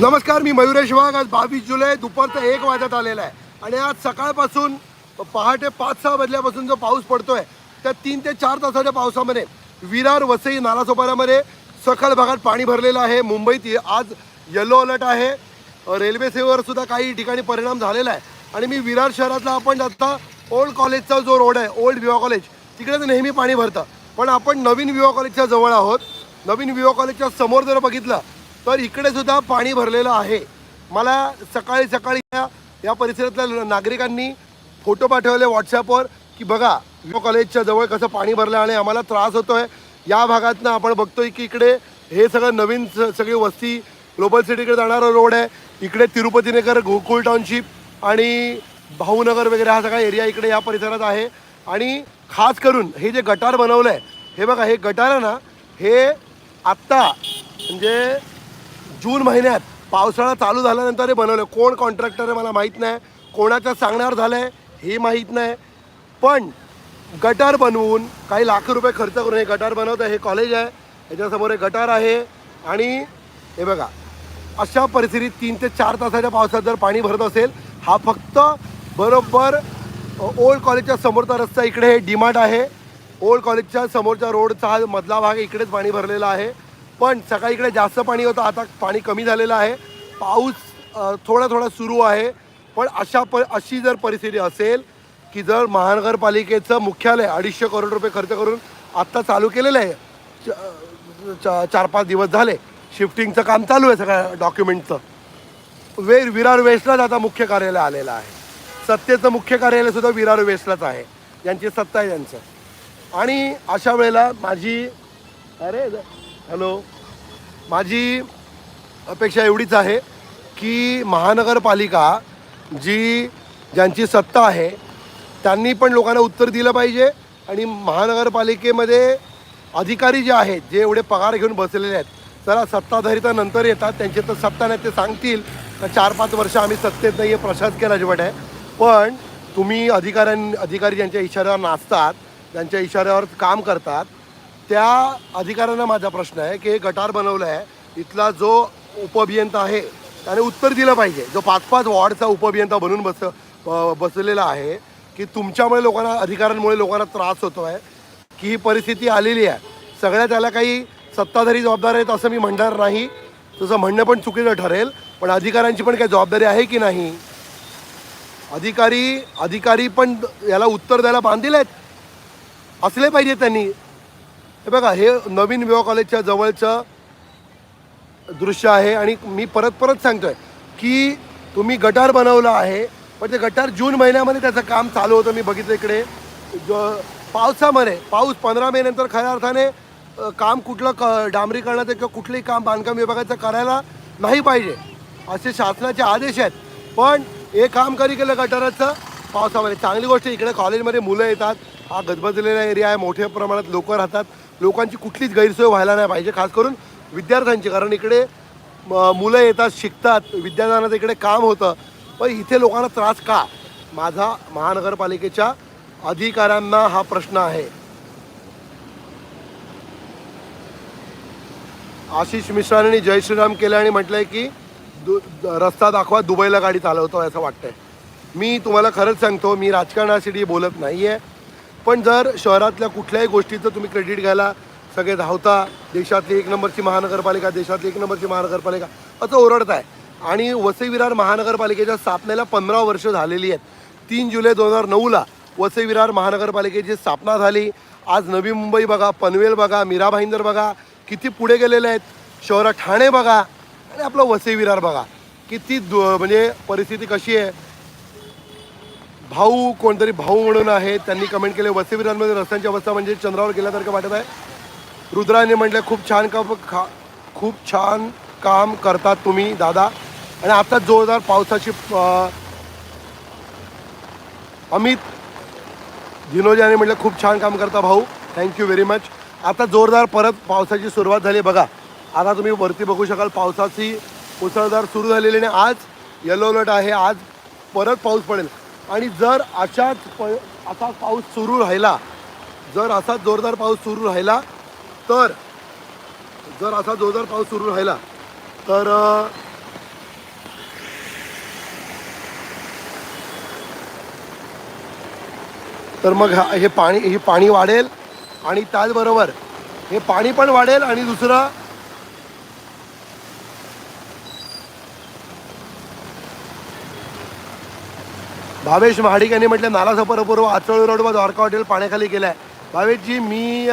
नमस्कार मी मयुरेश वाघ. आज बावीस जुलै दुपारचा एक वाजत आलेला आहे. आणि आज सकाळपासून पहाटे पाच सहा वाजल्यापासून जो पाऊस पडतोय त्या तीन ते चार तासाच्या पावसामध्ये विरार वसई नालासोपाऱ्यामध्ये सखल भागात पाणी भरलेलं आहे. मुंबईत आज येलो अलर्ट आहे. रेल्वे सेवेवर सुद्धा काही ठिकाणी परिणाम झालेला आहे. आणि मी विरार शहरातला आपण आता ओल्ड कॉलेजचा जो रोड आहे ओल्ड विवा कॉलेज तिकडे नेहमी पाणी भरतं. पण आपण नवीन विवा कॉलेजच्या जवळ आहोत. नवीन विवा कॉलेजच्या समोर जर बघितलं तर इकडे सुद्धा पाणी भरलेलं आहे. मला सकाळी सकाळी या या परिसरातल्या नागरिकांनी फोटो पाठवले व्हॉट्सॲपवर की बघा विमो कॉलेजच्या जवळ कसं पाणी भरलं आणि आम्हाला त्रास होतो आहे या भागातनं आपण बघतोय की इकडे हे सगळं नवीन स- सगळी वस्ती ग्लोबल सिटीकडे जाणारा रोड आहे. इकडे तिरुपतीनगर गोकुळ टाउनशिप आणि भाऊनगर वगैरे हा सगळा एरिया इकडे या परिसरात आहे. आणि खास करून हे जे गटार बनवलं आहे हे बघा हे गटार आहे ना हे आत्ता म्हणजे जून महिन्यात पावसाळा चालू झाल्यानंतर हे बनवलं. कोण कॉन्ट्रॅक्टर आहे मला माहीत नाही. कोणाच्या सांगण्यावर झालं आहे हे माहीत नाही. पण गटार बनवून काही लाख रुपये खर्च करून हे गटार बनवतं हे कॉलेज आहे. याच्यासमोर हे गटार आहे. आणि हे बघा अशा परिस्थितीत तीन ते चार तासाच्या पावसात जर पाणी भरत असेल हा फक्त बरोबर ओल्ड कॉलेजच्या समोरचा रस्ता इकडे हे डिमार्ट आहे. ओल्ड कॉलेजच्या समोरच्या रोडचा हा मधला भाग इकडेच पाणी भरलेला आहे. पण सकाळी इकडे जास्त पाणी होतं. आता पाणी कमी झालेलं आहे. पाऊस थोडा थोडा सुरू आहे. पण अशा प अशी जर परिस्थिती असेल की जर महानगरपालिकेचं मुख्यालय अडीचशे करोड रुपये खर्च करून आत्ता चालू केलेलं आहे. च- चार पाच दिवस झाले. शिफ्टिंगचं काम चालू आहे सगळ्या डॉक्युमेंटचं. वे विरार वेस्टलाच आता मुख्य कार्यालय आलेलं आहे. सत्तेचं मुख्य कार्यालय सुद्धा विरार वेस्टलाच आहे. यांची सत्ता आहे यांचं आणि अशा वेळेला माझी अरे हॅलो. माझी अपेक्षा एवढीच आहे की महानगरपालिका जी ज्यांची सत्ता आहे त्यांनी पण लोकांना उत्तर दिलं पाहिजे आणि महानगरपालिकेमध्ये अधिकारी जे आहेत जे एवढे पगार घेऊन बसलेले आहेत जरा सत्ताधारी तर नंतर येतात. त्यांचे तर सत्ता नाही ते सांगतील. तर चार पाच वर्ष आम्ही सत्तेत नाही आहे प्रशासकीय राजवट आहे. पण तुम्ही अधिकाऱ्यां अधिकारी ज्यांच्या इशाऱ्यावर नाचतात ज्यांच्या इशाऱ्यावर काम करतात त्या अधिकाऱ्यांना माझा प्रश्न आहे की हे गटार बनवलं आहे इथला जो उपअभियंता आहे त्याने उत्तर दिलं पाहिजे. जो पाच पाच वॉर्डचा उपअभियंता बनून बस ब- बसलेला आहे की तुमच्यामुळे लोकांना अधिकाऱ्यांमुळे लोकांना त्रास होतो आहे की ही परिस्थिती आलेली आहे. सगळ्या त्याला काही सत्ताधारी जबाबदार आहेत असं मी म्हणणार नाही. तसं म्हणणं पण चुकीचं ठरेल पण अधिकाऱ्यांची पण काही जबाबदारी आहे की नाही? अधिकारी अधिकारी पण याला उत्तर द्यायला बांधील आहेत. असले पाहिजे त्यांनी. हे बघा हे नवीन विवा कॉलेजच्या जवळचं दृश्य आहे आणि मी परत परत सांगतोय की तुम्ही गटार बनवलं आहे पण ते गटार जून महिन्यामध्ये त्याचं काम चालू होतं मी बघितलं इकडे. ज- पावसामध्ये पाऊस पंधरा मे नंतर खऱ्या अर्थाने काम कुठलं क डांबरीकरणाचं किंवा कुठलंही काम बांधकाम विभागाचं करायला नाही पाहिजे असे शासनाचे आदेश आहेत. पण हे काम कधी केलं गटाराचं? पावसामध्ये. चांगली गोष्ट इकडे कॉलेजमध्ये मुलं येतात हा गजबजलेला एरिया आहे मोठ्या प्रमाणात लोक राहतात. लोकांची कुठलीच गैरसोय व्हायला नाही पाहिजे खास करून विद्यार्थ्यांची. कारण इकडे मुलं येतात शिकतात विद्यार्थ्यांना इकडे काम होतं. पण इथे लोकांना त्रास का? माझा महानगरपालिकेच्या अधिकाऱ्यांना हा प्रश्न आहे. आशिष मिश्राने जय श्रीराम केलं आणि म्हटलंय की दु रस्ता दाखवा दुबईला गाडी चालवतो असं वाटतंय. मी तुम्हाला खरंच सांगतो मी राजकारणासाठी बोलत नाही आहे पण जर शहरातल्या कुठल्याही गोष्टीचं तुम्ही क्रेडिट घ्यायला सगळे धावता देशातली एक नंबरची महानगरपालिका देशातली एक नंबरची महानगरपालिका असं ओरडत आहे. आणि वसई विरार महानगरपालिकेच्या स्थापनेला पंधरा वर्ष झालेली आहेत. तीन जुलै दोन हजार नऊला वसई विरार महानगरपालिकेची स्थापना झाली. आज नवी मुंबई बघा पनवेल बघा मीरा भाईंदर बघा किती पुढे गेलेले आहेत. शहरात ठाणे बघा आणि आपलं वसई विरार बघा. किती दु म्हणजे परिस्थिती कशी आहे? भाऊ कोणतरी भाऊ म्हणून आहे. त्यांनी कमेंट केले. वसईविरांमध्ये रस्त्यांची अवस्था म्हणजे चंद्रावर गेल्यासारखं वाटत आहे. रुद्राने म्हटलं खूप छान काम खा खूप छान काम करतात तुम्ही दादा. आणि आता जोरदार पावसाची अमित धिनोजाने म्हटलं खूप छान काम करता भाऊ. थँक्यू व्हेरी मच आता जोरदार परत पावसाची सुरुवात झाली. बघा आता तुम्ही वरती बघू शकाल पावसाची मुसळधार सुरू झालेली आणि आज येलो अलर्ट आहे. आज परत पाऊस पडेल. आणि जर अशाच प असा पाऊस सुरू राहिला जर असा जोरदार पाऊस सुरू राहिला तर जर असा जोरदार पाऊस सुरू राहिला तर तर मग हे पाणी हे पाणी वाढेल आणि त्याचबरोबर हे पाणी पण वाढेल आणि दुसरं भावेश महाडिक यांनी म्हटलं नाला सफरपूर्व आचळ रोड व द्वारका हॉटेल पाण्याखाली गेलं आहे भावेशजी मी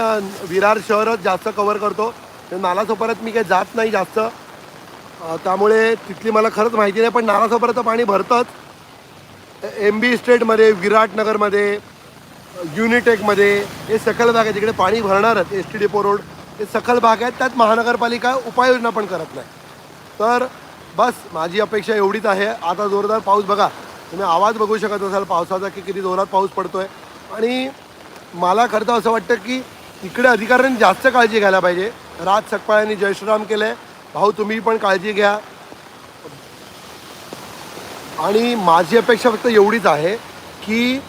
विरार शहरच जास्त कव्हर करतो. तर नाला मी काही जात नाही जास्त. त्यामुळे तिथली मला खरंच माहिती नाही पण नाला पाणी भरतंच. एम बी स्टेटमध्ये विराटनगरमध्ये युनिटेकमध्ये हे सखल भाग आहे तिकडे पाणी भरणारच एस टी डेपो रोड हे सखल भाग आहेत त्यात महानगरपालिका उपाययोजना पण करत नाही. तर बस माझी अपेक्षा एवढीच आहे. आता जोरदार पाऊस बघा. तुम्ही आवाज बघू शकत असाल पावसाचा की किती जोरात पाऊस पडतो आहे आणि मला खरं तर असं वाटतं की इकडे अधिकाऱ्यांनी जास्त काळजी घ्यायला पाहिजे. राज सकपाळ्यांनी जयश्रीराम केलं आहे भाऊ तुम्ही पण काळजी घ्या. आणि माझी अपेक्षा फक्त एवढीच आहे की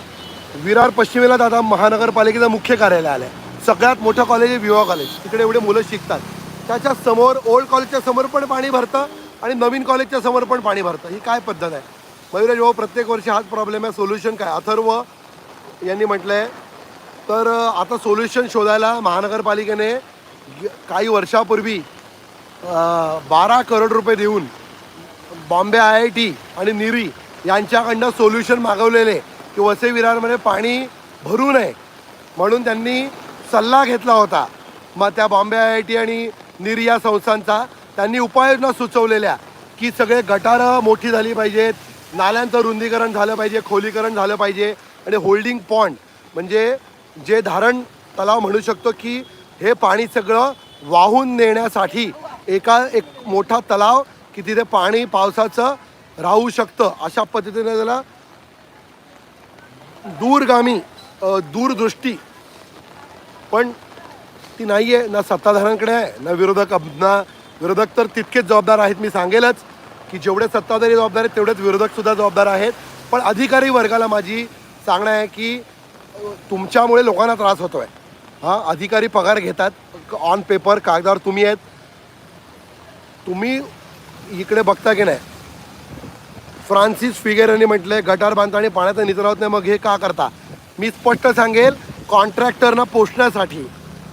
विरार पश्चिमेला दादा महानगरपालिकेचं मुख्य कार्यालय आलं आहे सगळ्यात मोठं कॉलेज आहे विवा कॉलेज तिकडे एवढे मुलं शिकतात. त्याच्यासमोर ओल्ड कॉलेजच्या समोर पण पाणी भरतं आणि नवीन कॉलेजच्या समोर पण पाणी भरतं. ही काय पद्धत आहे? मयुराज भाऊ प्रत्येक वर्षी हाच प्रॉब्लेम आहे सोल्युशन काय? अथर्व यांनी म्हटलं आहे तर आता सोल्युशन शोधायला महानगरपालिकेने काही वर्षापूर्वी बारा करोड रुपये देऊन बॉम्बे आय आय टी आणि निरी यांच्याकडनं सोल्युशन मागवलेले की वसई विरारमध्ये पाणी भरू नये. म्हणून त्यांनी सल्ला घेतला होता. मग त्या बॉम्बे आय आय टी आणि निरी या संस्थांचा त्यांनी उपाययोजना सुचवलेल्या की सगळे गटारं मोठी झाली पाहिजेत. नाल्यांचं रुंदीकरण झालं पाहिजे खोलीकरण झालं पाहिजे आणि होल्डिंग पॉन्ड म्हणजे जे धारण तलाव म्हणू शकतो की हे पाणी सगळं वाहून नेण्यासाठी एका एक मोठा तलाव की तिथे पाणी पावसाचं राहू शकतं. अशा पद्धतीने त्याला दूरगामी दूरदृष्टी. पण ती नाही आहे ना सत्ताधाऱ्यांकडे आहे ना विरोधक ना विरोधक तर तितकेच जबाबदार आहेत मी सांगेलच. की जेवढे सत्ताधारी जबाबदार आहेत तेवढेच विरोधकसुद्धा जबाबदार आहेत. पण अधिकारी वर्गाला माझी सांगणं आहे की तुमच्यामुळे लोकांना त्रास होतो आहे हां अधिकारी पगार घेतात ऑन पेपर कागदावर तुम्ही आहेत. तुम्ही इकडे बघता की नाही? फ्रान्सिस फिगर यांनी म्हटलंय गटार बांधता आणि पाण्याचा निचरा होत नाही मग हे का करता? मी स्पष्ट सांगेल कॉन्ट्रॅक्टरना पोचण्यासाठी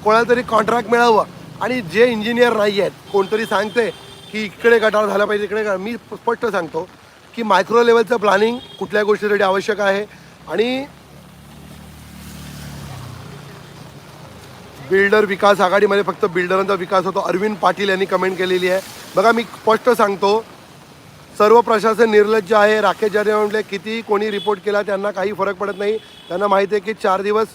कोणाला तरी कॉन्ट्रॅक्ट मिळावं. आणि जे इंजिनियर नाही आहेत कोणतरी सांगते की इकडे गटार झाला पाहिजे इकडे गा- मी स्पष्ट सांगतो की मायक्रो लेवलचं प्लॅनिंग कुठल्या गोष्टीसाठी आवश्यक आहे आणि बिल्डर विकास आघाडीमध्ये फक्त बिल्डरांचा विकास होतो. अरविंद पाटील यांनी कमेंट केलेली आहे. बघा मी स्पष्ट सांगतो सर्व प्रशासन निर्लज्ज आहे. राकेश जाधव म्हटले किती कोणी रिपोर्ट केला त्यांना काही फरक पडत नाही. त्यांना माहिती आहे की चार दिवस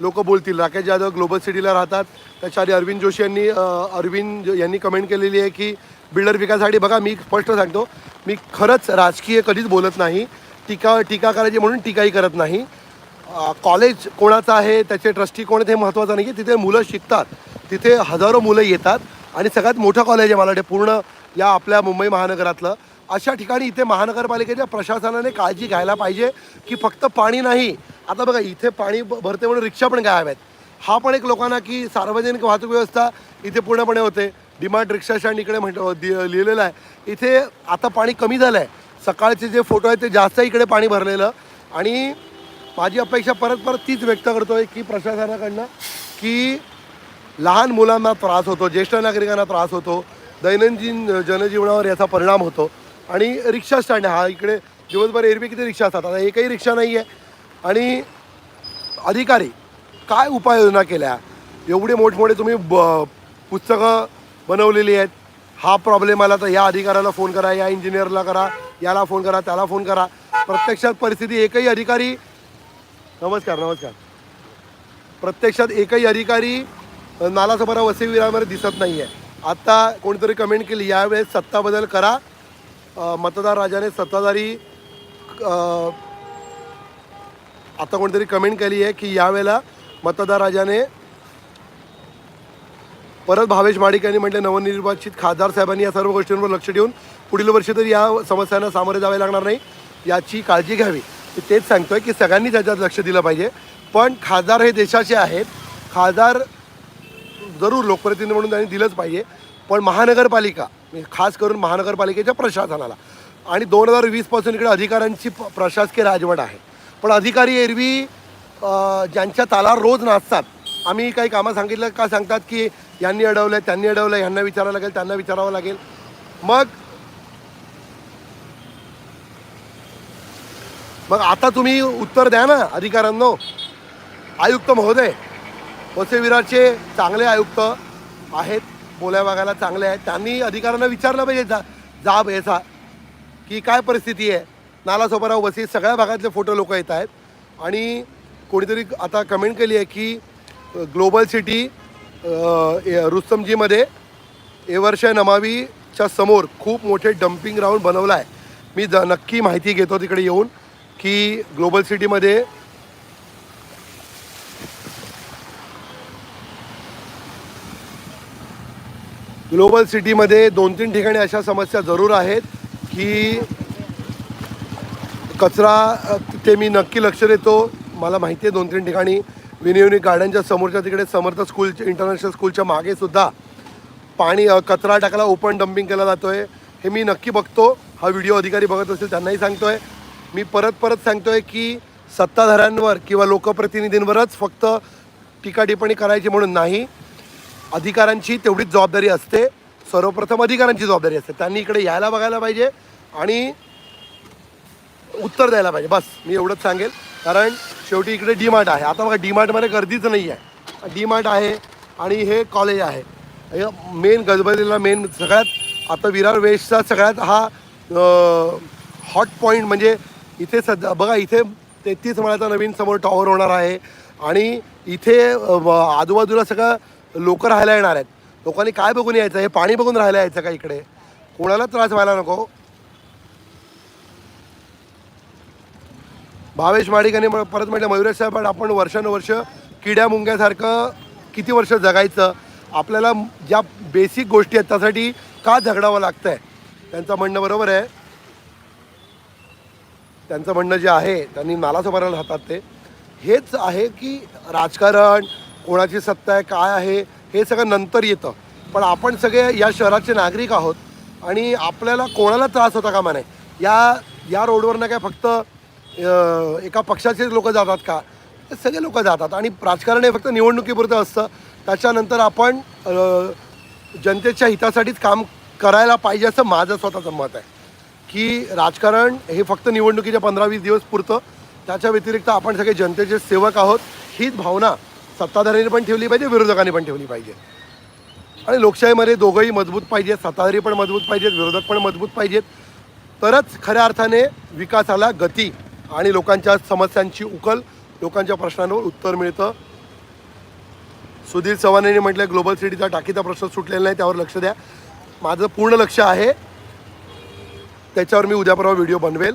लोक बोलतील. राकेश जाधव ग्लोबल सिटीला राहतात. त्याच्या आधी अरविंद जोशी यांनी अरविंद यांनी कमेंट केलेली आहे की बिल्डर विकासासाठी बघा मी स्पष्ट सांगतो मी खरंच राजकीय कधीच बोलत नाही. टीका टीका करायची म्हणून टीकाही करत नाही. कॉलेज कोणाचं आहे त्याचे ट्रस्टी कोण आहेत हे महत्त्वाचं नाही आहे. तिथे मुलं शिकतात. तिथे हजारो मुलं येतात. आणि सगळ्यात मोठं कॉलेज आहे मला वाटते पूर्ण या आपल्या मुंबई महानगरातलं. अशा ठिकाणी इथे महानगरपालिकेच्या प्रशासनाने काळजी घ्यायला पाहिजे की फक्त पाणी नाही. आता बघा इथे पाणी भरते म्हणून रिक्षा पण गायब आहेत. हा पण एक लोकांना की सार्वजनिक वाहतूक व्यवस्था इथे पूर्णपणे होते. डिमांड रिक्षा इकडे म्हणतो दि- लिहिलेलं आहे. इथे आता पाणी कमी झालं आहे सकाळचे जे फोटो आहेत ते जास्त इकडे पाणी भरलेलं. आणि माझी अपेक्षा परत परत तीच व्यक्त करतो आहे की प्रशासनाकडनं की लहान मुलांना त्रास होतो ज्येष्ठ नागरिकांना त्रास होतो दैनंदिन जनजीवनावर याचा परिणाम होतो. आणि रिक्षा स्टँड हा इकडे दिवसभर एरवी किती रिक्षा असतात? आता एकही रिक्षा नाही आहे आणि अधिकारी काय उपाययोजना केल्या? एवढे मोठमोठे तुम्ही ब पुस्तकं बनवलेली आहेत. हा प्रॉब्लेम आला तर या अधिकाऱ्याला फोन करा या इंजिनियरला करा याला फोन करा त्याला फोन करा. प्रत्यक्षात परिस्थिती एकही अधिकारी नमस्कार नमस्कार. प्रत्यक्षात एकही अधिकारी अ, वसईविरामध्ये दिसत नाही आहे आत्ता कोणीतरी कमेंट केली यावेळेस सत्ता बदल करा. मतदार राजाने सत्ताधारी आता कोणीतरी कमेंट केली आहे की यावेळेला मतदार राजाने परत भावेश माडिक यांनी म्हटले नवनिर्वाचित खासदार साहेबांनी या सर्व गोष्टींवर लक्ष ठेवून पुढील वर्षी तरी या समस्यांना सामोरे जावे लागणार नाही याची काळजी घ्यावी. मी तेच सांगतोय की सगळ्यांनी त्याच्यात लक्ष दिलं पाहिजे. पण खासदार हे देशाचे आहेत. खासदार जरूर लोकप्रतिनिधी म्हणून त्यांनी दिलंच पाहिजे. पण महानगरपालिका खास करून महानगरपालिकेच्या प्रशासनाला. आणि दोन हजार वीसपासून इकडे अधिकाऱ्यांची प्रशासकीय राजवट आहे. पण अधिकारी एरवी ज्यांच्या तालावर रोज नाचतात. आम्ही काही कामं सांगितलं का सांगतात की यांनी अडवलं त्यांनी अडवलं ह्यांना विचारावं लागेल त्यांना विचारावं लागेल. मग मग आता तुम्ही उत्तर द्या ना अधिकाऱ्यांनो. आयुक्त महोदय वसई विरारचे चांगले आयुक्त आहेत बोल्या वागायला चांगले आहेत. त्यांनी अधिकाऱ्यांना विचारलं पाहिजे जा जाब याचा की काय परिस्थिती आहे? नालासोपारा वसी सगळ्या भागातले फोटो लोक येत आहेत. आणि कोणीतरी आता कमेंट केली आहे की ग्लोबल सिटी रुस्तमजीमध्ये एवर्षा नमावीच्या समोर खूप मोठे डम्पिंग ग्राउंड बनवलं आहे. मी ज नक्की माहिती घेतो तिकडे येऊन की ग्लोबल सिटीमध्ये ग्लोबल सिटीमध्ये दोन तीन ठिकाणी अशा समस्या जरूर आहेत की कचरा ते मी नक्की लक्ष देतो. मला माहिती आहे दोन तीन ठिकाणी विनियोनी गार्डनच्या समोरच्या तिकडे समर्थ स्कूलच्या इंटरनॅशनल स्कूलच्या मागे सुद्धा पाणी कचरा टाकायला ओपन डम्पिंग केला जातो आहे हे मी नक्की बघतो. हा व्हिडिओ अधिकारी बघत असेल त्यांनाही सांगतो आहे मी परत परत सांगतो आहे की सत्ताधाऱ्यांवर किंवा लोकप्रतिनिधींवरच फक्त टीका टिप्पणी करायची म्हणून नाही. अधिकाऱ्यांची तेवढीच जबाबदारी असते. सर्वप्रथम अधिकाऱ्यांची जबाबदारी असते. त्यांनी इकडे यायला बघायला पाहिजे आणि उत्तर द्यायला पाहिजे. बस मी एवढंच सांगेल. कारण शेवटी इकडे डी मार्ट आहे. आता बघा डी मार्टमध्ये गर्दीच नाही आहे. डी मार्ट आहे आणि हे कॉलेज आहे. मेन गजबजलेला मेन सगळ्यात आता विरार वेस्टचा सगळ्यात हा हॉट पॉईंट म्हणजे इथे सध्या बघा इथे तेहतीस मळ्याचा नवीन समोर टॉवर होणार आहे. आणि इथे आजूबाजूला सगळं लोक राहायला येणार आहेत. लोकांनी काय बघून यायचं? हे पाणी बघून राहायला यायचं का इकडे? कोणाला त्रास व्हायला नको? भावेश माडिक यांनी परत म्हटलं मयुरेश साहेब पण आपण वर्षानुवर्ष किड्या मुंग्यासारखं किती वर्ष जगायचं? आपल्याला ज्या बेसिक गोष्टी आहेत त्यासाठी का झगडावं लागतं आहे त्यांचं म्हणणं बरोबर आहे. त्यांचं म्हणणं जे आहे त्यांनी नालासोबाराला राहतात ते. हेच आहे की राजकारण कोणाची सत्ता आहे काय आहे हे सगळं नंतर येतं. पण आपण सगळे या शहराचे नागरिक आहोत आणि आपल्याला कोणाला त्रास होता कामा नाही या या रोडवरनं काय फक्त एका पक्षाचे लोक जातात का? सगळे लोक जातात. आणि राजकारण हे फक्त निवडणुकीपुरतं असतं. त्याच्यानंतर आपण जनतेच्या हितासाठीच काम करायला पाहिजे असं माझं स्वतःचं मत आहे. की राजकारण हे फक्त निवडणुकीच्या पंधरा वीस दिवस पुरतं. त्याच्या व्यतिरिक्त आपण सगळे जनतेचे सेवक आहोत. हीच भावना सत्ताधाऱ्यांनी पण ठेवली पाहिजे विरोधकांनी पण ठेवली पाहिजे. आणि लोकशाहीमध्ये दोघंही मजबूत पाहिजेत सत्ताधारी पण मजबूत पाहिजेत विरोधक पण मजबूत पाहिजेत. तरच खऱ्या अर्थाने विकासाला गती आणि लोकांच्या समस्यांची उकल लोकांच्या प्रश्नांवर उत्तर मिळतं. सुधीर चव्हाण यांनी म्हटलं ग्लोबल सिटीचा टाकीचा प्रश्न सुटलेला नाही त्यावर लक्ष द्या. माझं पूर्ण लक्ष आहे. त्याच्यावर मी उद्या परवा व्हिडिओ बनवेल.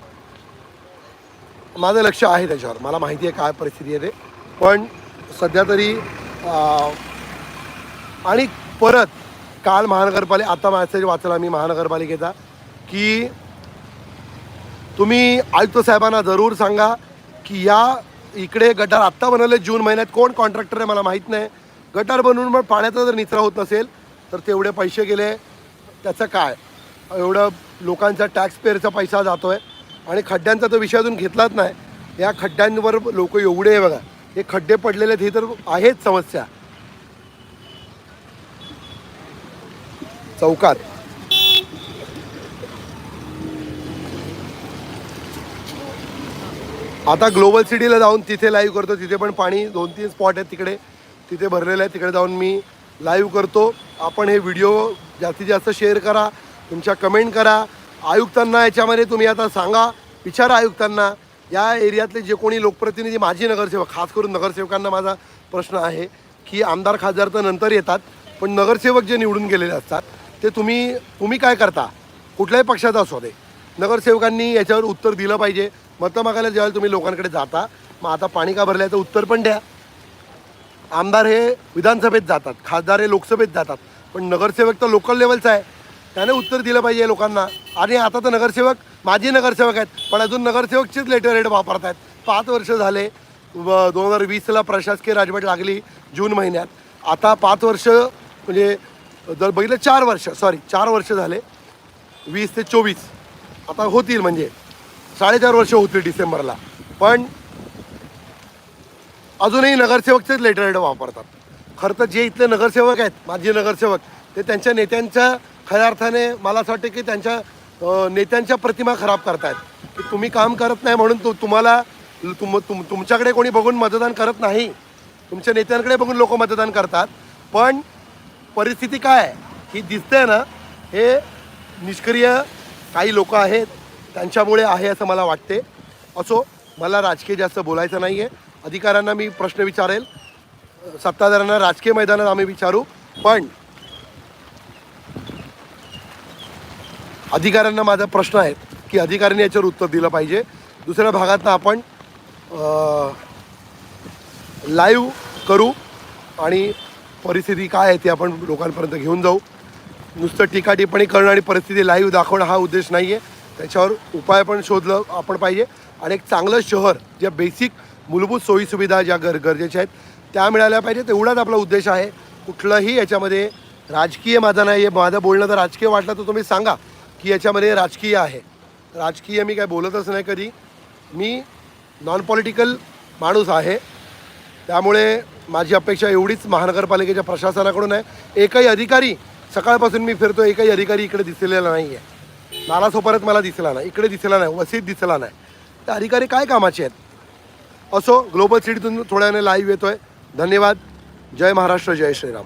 माझं लक्ष आहे त्याच्यावर. मला माहिती आहे काय परिस्थिती आहे ते. पण सध्या तरी आणि परत काल महानगरपालिका आता मॅसेज वाचला मी महानगरपालिकेचा की तुम्ही आयुक्त साहेबांना जरूर सांगा की या इकडे गटार आत्ता बनवले जून महिन्यात कोण कॉन्ट्रॅक्टर आहे मला माहीत नाही. गटार बनवून पण पाण्याचा जर निचरा होत नसेल तर तेवढे पैसे गेले. त्याचं काय? एवढं लोकांचा टॅक्स पेअरचा पैसा जातो आहे आणि खड्ड्यांचा तर विषय अजून घेतलाच नाही. या खड्ड्यांवर लोक एवढे आहे बघा. हे खड्डे पडलेले आहेत ही तर आहेच समस्या. चौकात. आता ग्लोबल सिटीला जाऊन तिथे लाईव्ह करतो. तिथे पण पाणी दोन तीन स्पॉट आहेत तिकडे. तिथे भरलेलं आहे तिकडे जाऊन मी लाईव्ह करतो. आपण हे व्हिडिओ जास्तीत जास्त शेअर करा. तुमच्या कमेंट करा. आयुक्तांना याच्यामध्ये तुम्ही आता सांगा. विचारा आयुक्तांना. या एरियातले जे कोणी लोकप्रतिनिधी माजी नगरसेवक खास करून नगरसेवकांना माझा प्रश्न आहे की आमदार खासदार तर नंतर येतात पण नगरसेवक जे निवडून गेलेले असतात ते तुम्ही तुम्ही काय करता? कुठल्याही पक्षाचा असू दे. नगरसेवकांनी याच्यावर उत्तर दिलं पाहिजे. मतं मागायला ज्यावेळेला तुम्ही लोकांकडे जाता मग आता पाणी का भरलं याचं उत्तर पण द्या. आमदार हे विधानसभेत जातात खासदार हे लोकसभेत जातात पण नगरसेवक तर लोकल लेवलचा आहे. त्याने उत्तर दिलं पाहिजे लोकांना. आणि आता तर नगरसेवक माजी नगरसेवक आहेत पण अजून नगरसेवकचीच लेटर रेट वापरत आहेत पाच वर्ष झाले दोन हजार वीसला प्रशासकीय राजवट लागली जून महिन्यात. आता पाच वर्ष म्हणजे जर बघितलं चार वर्ष सॉरी चार वर्ष झाले. वीस ते चोवीस. आता होतील म्हणजे. साडेचार वर्ष होतील डिसेंबरला. पण अजूनही नगरसेवकचेच लेटर हेड वापरतात. खरं तर जे इथले नगरसेवक आहेत माजी नगरसेवक ते त्यांच्या नेत्यांच्या खऱ्या अर्थाने मला असं वाटतं की त्यांच्या नेत्यांच्या प्रतिमा खराब करतायत. की तुम्ही काम करत नाही म्हणून तु तुम्हाला तुम तुम तुमच्याकडे कोणी बघून मतदान करत नाही. तुमच्या नेत्यांकडे बघून लोक मतदान करतात. पण परिस्थिती काय आहे? ही दिसते ना हे निष्क्रिय काही लोक आहेत त्यांच्यामुळे आहे असं मला वाटते. असो मला राजकीय जास्त बोलायचं नाही आहे अधिकाऱ्यांना मी प्रश्न विचारेल. सत्ताधाऱ्यांना राजकीय मैदानात आम्ही विचारू. पण अधिकाऱ्यांना माझा प्रश्न आहे की अधिकाऱ्यांनी याच्यावर उत्तर दिलं पाहिजे. दुसऱ्या भागातनं आपण लाईव्ह करू आणि परिस्थिती काय आहे ती आपण लोकांपर्यंत घेऊन जाऊ. नुसतं टीका टिप्पणी करणं आणि परिस्थिती लाईव्ह दाखवणं हा उद्देश नाही आहे त्याच्यावर उपाय पण शोधलं आपण पाहिजे. आणि एक चांगलं शहर ज्या बेसिक मूलभूत सोयीसुविधा ज्या गर गरजेच्या आहेत त्या मिळाल्या पाहिजे. तेवढाच आपला उद्देश आहे. कुठलंही याच्यामध्ये राजकीय माझा नाही आहे. माझं बोलणं तर राजकीय वाटलं तर तुम्ही सांगा की याच्यामध्ये राजकीय आहे. राजकीय मी काय बोलतच नाही कधी. मी नॉन पॉलिटिकल माणूस आहे. त्यामुळे माझी अपेक्षा एवढीच महानगरपालिकेच्या प्रशासनाकडून आहे. एकही अधिकारी सकाळपासून मी फिरतो एकही अधिकारी इकडे दिसलेला नाही आहे नालासोपाऱ्यात मला दिसला नाही इकडे दिसला नाही वसीत दिसला नाही. त्या अधिकारी काय कामाचे आहेत? असो ग्लोबल सिटीतून थोड्याने लाईव्ह येतोय. धन्यवाद. जय महाराष्ट्र जय श्रीराम.